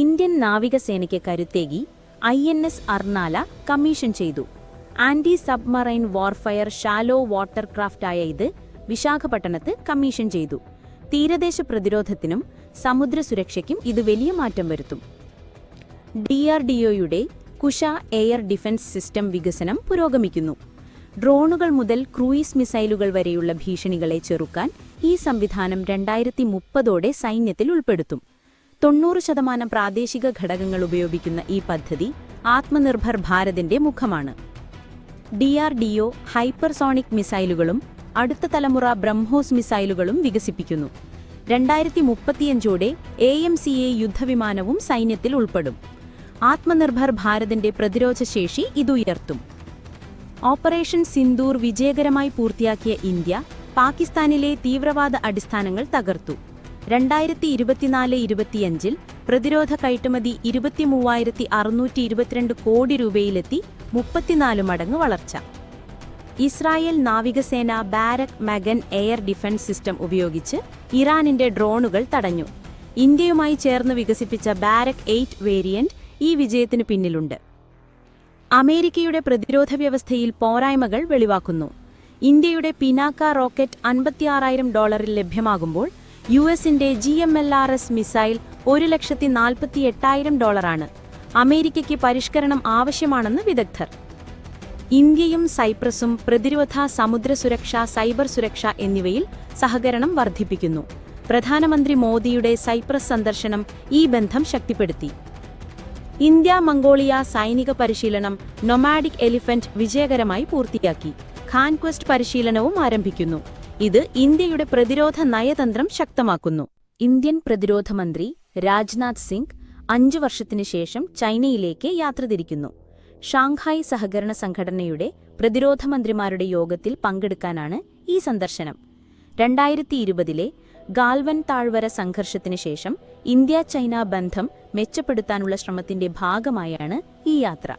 Indian നാവികസേനയ്ക്ക് കരുത്തേകി I N S Arnala commission ചെയ്തു. Anti submarine warfare shallow water ക്രാഫ്റ്റായ ഇത് വിശാഖപട്ടണത്ത് കമ്മീഷൻ ചെയ്തു. തീരദേശ പ്രതിരോധത്തിനും സമുദ്ര സുരക്ഷയ്ക്കും ഇത് വലിയ മാറ്റം വരുത്തും. ഡി ആർ ഡി ഒയുടെ കുഷ എയർ ഡിഫൻസ് സിസ്റ്റം വികസനം പുരോഗമിക്കുന്നു. ഡ്രോണുകൾ മുതൽ ക്രൂയിസ് മിസൈലുകൾ വരെയുള്ള ഭീഷണികളെ ചെറുക്കാൻ ഈ സംവിധാനം രണ്ടായിരത്തി മുപ്പതോടെ സൈന്യത്തിൽ ഉൾപ്പെടുത്തും. തൊണ്ണൂറ് ശതമാനം പ്രാദേശിക ഘടകങ്ങൾ ഉപയോഗിക്കുന്ന ഈ പദ്ധതി ആത്മനിർഭർ ഭാരതിന്റെ മുഖമാണ്. D R D O hypersonic മിസൈലുകളും അടുത്ത തലമുറ ബ്രഹ്മോസ് മിസൈലുകളും വികസിപ്പിക്കുന്നു. രണ്ടായിരത്തി മുപ്പത്തിയഞ്ചോടെ എ എം സി എ യുദ്ധവിമാനവും സൈന്യത്തിൽ ഉൾപ്പെടും. ആത്മനിർഭർ ഭാരതിന്റെ പ്രതിരോധ ശേഷി ഇതുയർത്തും. ഓപ്പറേഷൻ സിന്ദൂർ വിജയകരമായി പൂർത്തിയാക്കിയ ഇന്ത്യ പാകിസ്ഥാനിലെ തീവ്രവാദ അടിസ്ഥാനങ്ങൾ തകർത്തു. രണ്ടായിരത്തി ഇരുപത്തിനാല് ഇരുപത്തിയഞ്ചിൽ പ്രതിരോധ കയറ്റുമതി ഇരുപത്തിമൂവായിരത്തി അറുന്നൂറ്റി ഇരുപത്തിരണ്ട് കോടി രൂപയിലെത്തി മുപ്പത്തിനാല് മടങ്ങ് വളർച്ച. ഇസ്രായേൽ നാവികസേന Barak Magen air defence system ഉപയോഗിച്ച് ഇറാനിന്റെ ഡ്രോണുകൾ തടഞ്ഞു. ഇന്ത്യയുമായി ചേർന്ന് വികസിപ്പിച്ച ബാരക് എയ്റ്റ് വേരിയന്റ് ഈ വിജയത്തിന് പിന്നിലുണ്ട്. അമേരിക്കയുടെ പ്രതിരോധ വ്യവസ്ഥയിൽ പോരായ്മകൾ വെളിവാക്കുന്നു. ഇന്ത്യയുടെ പിനാക്ക റോക്കറ്റ് അൻപത്തിയാറായിരം ഡോളറിൽ ലഭ്യമാകുമ്പോൾ യു എസിന്റെ G M L R S missile ഒരു ലക്ഷത്തി നാൽപ്പത്തി എട്ടായിരം ഡോളറാണ്. അമേരിക്കയ്ക്ക് പരിഷ്കരണം ആവശ്യമാണെന്ന് വിദഗ്ധർ. ഇന്ത്യയും സൈപ്രസും പ്രതിരോധ സമുദ്ര സുരക്ഷ സൈബർ സുരക്ഷ എന്നിവയിൽ സഹകരണം വർദ്ധിപ്പിക്കുന്നു. പ്രധാനമന്ത്രി മോദിയുടെ സൈപ്രസ് സന്ദർശനം ഈ ബന്ധം ശക്തിപ്പെടുത്തി. ഇന്ത്യ മംഗോളിയ സൈനിക പരിശീലനം നൊമാഡിക് എലിഫന്റ് വിജയകരമായി പൂർത്തിയാക്കി. ഖാൻക്വസ്റ്റ് പരിശീലനവും ആരംഭിക്കുന്നു. ഇത് ഇന്ത്യയുടെ പ്രതിരോധ നയതന്ത്രം ശക്തമാക്കുന്നു. ഇന്ത്യൻ പ്രതിരോധ മന്ത്രി രാജ്നാഥ് സിംഗ് അഞ്ചു വർഷത്തിനു ശേഷം ചൈനയിലേക്ക് യാത്ര തിരിക്കുന്നു. ഷാങ്ഹായ് സഹകരണ സംഘടനയുടെ പ്രതിരോധ മന്ത്രിമാരുടെ യോഗത്തിൽ പങ്കെടുക്കാനാണ് ഈ സന്ദർശനം. രണ്ടായിരത്തി ഇരുപതിലെ ഗാൽവൻ താഴ്വര സംഘർഷത്തിന് ശേഷം ഇന്ത്യ ചൈന ബന്ധം മെച്ചപ്പെടുത്താനുള്ള ശ്രമത്തിന്റെ ഭാഗമായാണ് ഈ യാത്ര.